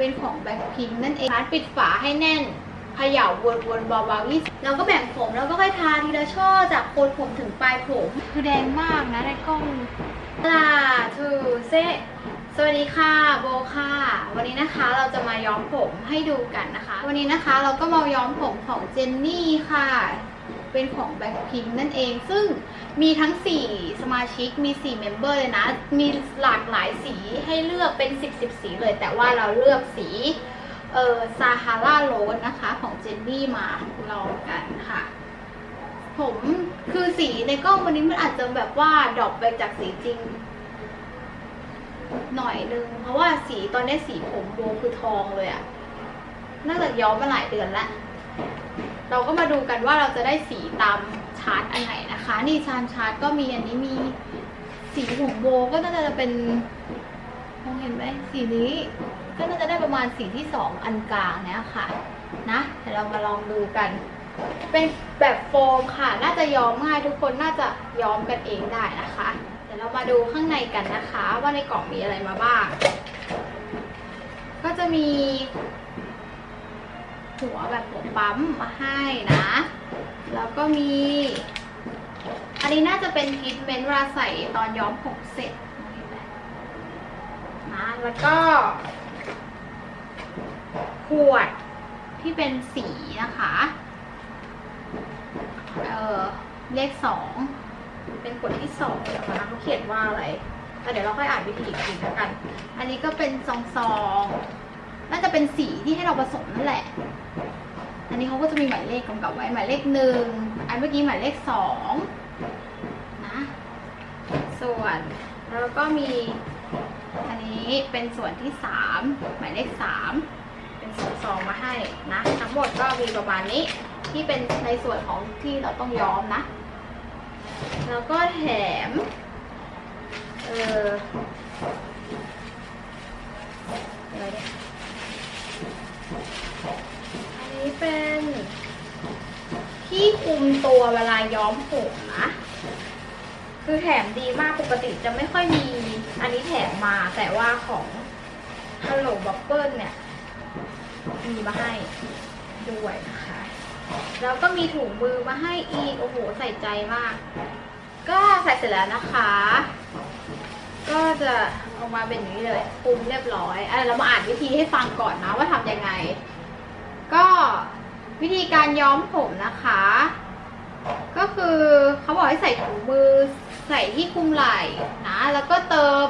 เป็นของแบ็คพิงนั่นเองร้านปิดฝาให้แน่นเขย่าวนๆเบาๆยี่แล้วก็แบ่งผมแล้วก็ค่อยทาทีละช่อจากโคนผมถึงปลายผมคือแดงมากนะในกล้องลาทูเซสวัสดีค่ะโบค่ะ วันนี้นะคะเราจะมาย้อมผมให้ดูกันนะคะ วันนี้นะคะเราก็มาย้อมผมของเจนนี่ค่ะ เป็นของแบ็คพิงนั่นเอง ซึ่งมีทั้ง 4 สมาชิกมี4เมมเบอร์เลยนะ มีหลากหลายสีให้เลือกเป็น 10 10 สีเลย แต่ว่าเราเลือกสีเออซาฮาราโรสนะคะ ของเจนนี่มาลองกันค่ะ ผมคือสีในกล้องวันนี้มันอาจจะแบบว่าดรอปไปจากสีจริง หน่อยนึง เพราะว่าสีตอนนี้สีผมโบคือทองเลยอะน่าจะย้อมมาหลายเดือนแล้ว เราก็มาดูกันว่าเราจะได้สีตามชาร์ตอันไหนนะคะ นี่ชานชาร์ตก็มีอันนี้มีสีผมโบก็น่าจะเป็นมองเห็นไหมสีนี้ก็น่าจะได้ประมาณสีที่สองอันกลางเนี้ยค่ะนะเดี๋ยวเรามาลองดูกัน เป็นแบบโฟมค่ะ น่าจะย้อมง่ายทุกคนน่าจะย้อมกันเองได้นะคะ เดี๋ยวเรามาดูข้างในกันนะคะ ว่าในกล่องมีอะไรมาบ้าง ก็จะมี หัวแบบหัวปั๊มมาให้นะ แล้วก็มี อันนี้น่าจะเป็นทรีทเมนต์เวลาใส่ตอนย้อมผมเสร็จนะแล้วก็ ขวดที่เป็นสีนะคะ เออเลขสองเป็นขวดที่สองเดี๋ยวก่อนะเขาเขียนว่าอะไรแต่เดี๋ยวเราค่อยอ่านวิธีอีกทีแล้วกัน อันนี้ก็เป็นซองซองๆ น่าจะเป็นสีที่ให้เราผสมนั่นแหละ อันนี้เขาก็จะมีหมายเลขกำกับไว้หมายเลขหนึ่งอันเมื่อกี้หมายเลขสองนะส่วนแล้วก็มีอันนี้เป็นส่วนที่สามหมายเลขสามเป็นส่วนซองมาให้นะทั้งหมดก็มีประมาณนี้ที่เป็นในส่วนของที่เราต้องย้อมนะ แล้วก็แถมเอออะไรเนี่ย อันนี้เป็นที่คุมตัวเวลาย้อมผมนะ คือแถมดีมากปกติจะไม่ค่อยมี อันนี้แถมมาแต่ว่าของ Hello Bubble เนี่ย มีมาให้ด้วยนะคะ แล้วก็มีถุงมือมาให้อีก โอ้โห ใส่ใจมาก ก็ใส่เสร็จแล้วนะคะ ก็จะออกมาเป็นอย่างนี้เลยคลุมเรียบร้อยอะเรามาอ่านวิธีให้ฟังก่อนนะว่าทำยังไง ก็วิธีการย้อมผมนะคะ ก็คือเขาบอกให้ใส่ถุงมือใส่ที่คุมไหล่นะ แล้วก็เติม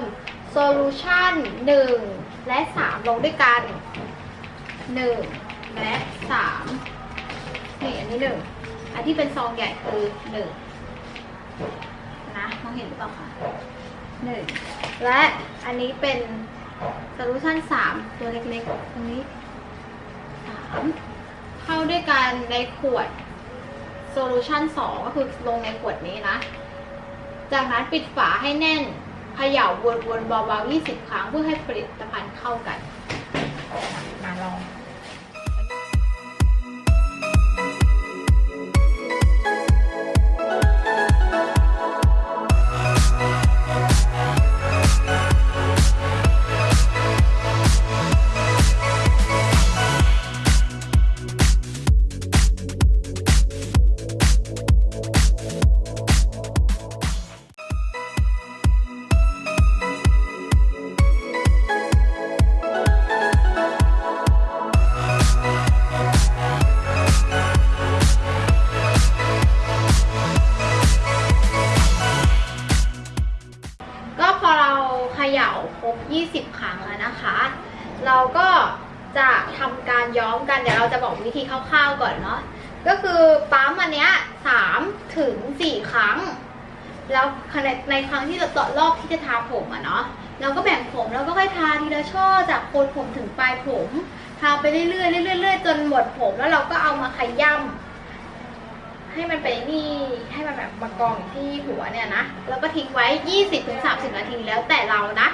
โซลูชัน1และ3ลงด้วยกัน1และ3นี่อันนี้1อันที่เป็นซองใหญ่คือ1นะมองเห็นหรือเปล่าคะ 1 และอันนี้เป็นโซลูชัน3 ตัวเล็กๆ ตรงนี้ 3 เข้าด้วยกันในขวดโซลูชัน2 ก็คือลงในขวดนี้นะ จากนั้นปิดฝาให้แน่นเขย่าวนๆเบาๆ20 ครั้งเพื่อให้ผลิตภัณฑ์เข้ากันมาลอง บ 20 ครั้งแล้วนะคะ เราก็จะทำการย้อมกัน เดี๋ยวเราจะบอกวิธีคร่าวๆก่อนเนาะ ก็คือปั๊มอันเนี้ย3ถึง4ครั้ง แล้วในในครั้งที่เราต่อรอบที่จะทาผมอะเนาะ เราก็แบ่งผมแล้วก็ค่อยทาทีละช่อจากโคนผมถึงปลายผม ทาไปเรื่อยๆเรื่อยๆจนหมดผมแล้วเราก็เอามาขย้ำให้มันไปนี่ให้มันแบบมากองอที่หัวเนี่ยนะ แล้วก็ทิ้งไว้ 20-30 นาทีแล้วแต่เรานะ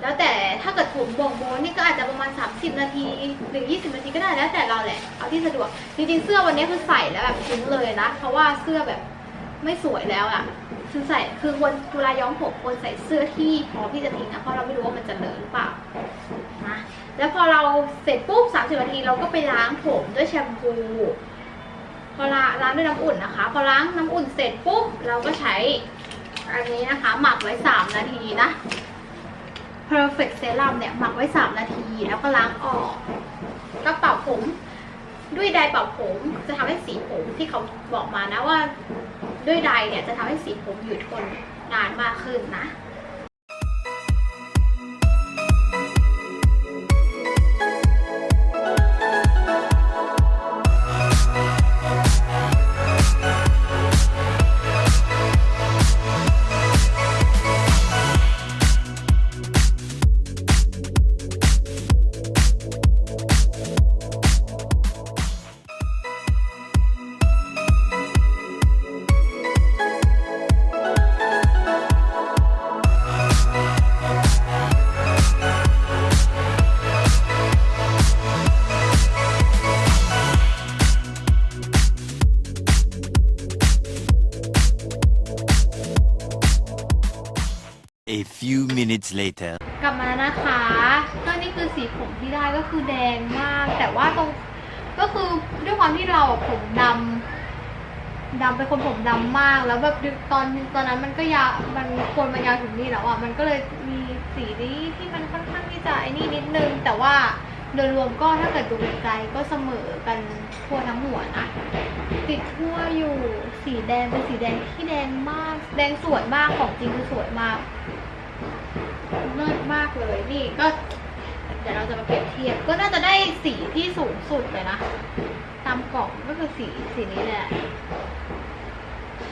แล้วแต่ถ้าเกิดผมบ่งโบนนี่ก็อาจจะประมาณ 30 นาทีหรือ 20 นาทีก็ได้แล้วแต่เราแหละเอาที่สะดวกจริงๆเสื้อวันนี้คือใส่แล้วแบบทิ้งเลยนะ เพราะว่าเสื้อแบบไม่สวยแล้วอะคือใส่คือควรเวลาย้อมผมควรใส่เสื้อที่พร้อมที่จะทิ้งนะเพราะเราไม่รู้ว่ามันจะเลอะหรือเปล่านะแล้วพอเราเสร็จปุ๊บ 30 นาทีเราก็ไปล้างผมด้วยแชมพูพอล้าล้างด้วยน้ำอุ่นนะคะ พอล้างน้ำอุ่นเสร็จปุ๊บเราก็ใช้อันนี้นะคะ หมักไว้ 3 นาทีนะ perfect serum เนี่ยหมักไว้ 3 นาที แล้วก็ล้างออกก็เป่าผม ด้วยไดร์เป่าผมจะทำให้สีผมที่เขาบอกมานะว่า ด้วยไดร์เนี่ยจะทำให้สีผมอยู่ทนนานมากขึ้นนะ minutes later. กลับมานะคะก็นี่คือสีผมที่ได้ก็คือแดงมาก แต่ว่าตรงก็คือด้วยความที่เราผมดำดำเป็นคนผมดำมาก แล้วแบบตอนตอนนั้นมันก็ยาวมันควรมันยาวถึงนี่แล้วอะมันก็เลยมีสีนี้ที่มันค่อนข้างที่จะไอ้นี่นิดนึง แต่ว่าโดยรวมก็ถ้าเกิดดูไกลๆก็เสมอกันทั่วทั้งหัวนะติดทั่วอยู่สีแดงเป็นสีแดงที่แดงมาก แดงสวยมากของจริงคือสวยมาก เลิศมากเลยนี่ก็ เดี๋ยวเราจะมาเปรียบเทียบก็น่าจะได้สีที่สูงสุดเลยนะตามกล่องก็คือสีสีนี้แหละ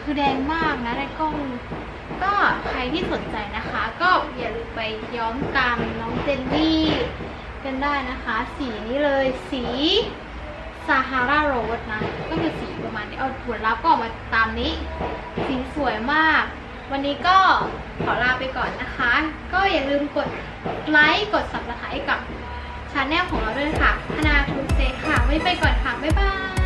คือแดงมากนะในกล้อง ก็ใครที่สนใจนะคะ ก็อย่าลืมไปย้อมกรรมน้องเจนนี่กันได้นะคะ สีนี้เลยสีซาฮาราโรสนะ ก็คือสีประมาณนี้เอาผลลัพธ์ก็ออกมาตามนี้ สีสวยมาก วันนี้ก็ขอลาไปก่อนนะคะ ก็อย่าลืมกดไลค์กดสับสไครต์กับชาแนลของเราด้วยค่ะธนาทูเซค่ะไว้ไปก่อนค่ะ บ๊ายบาย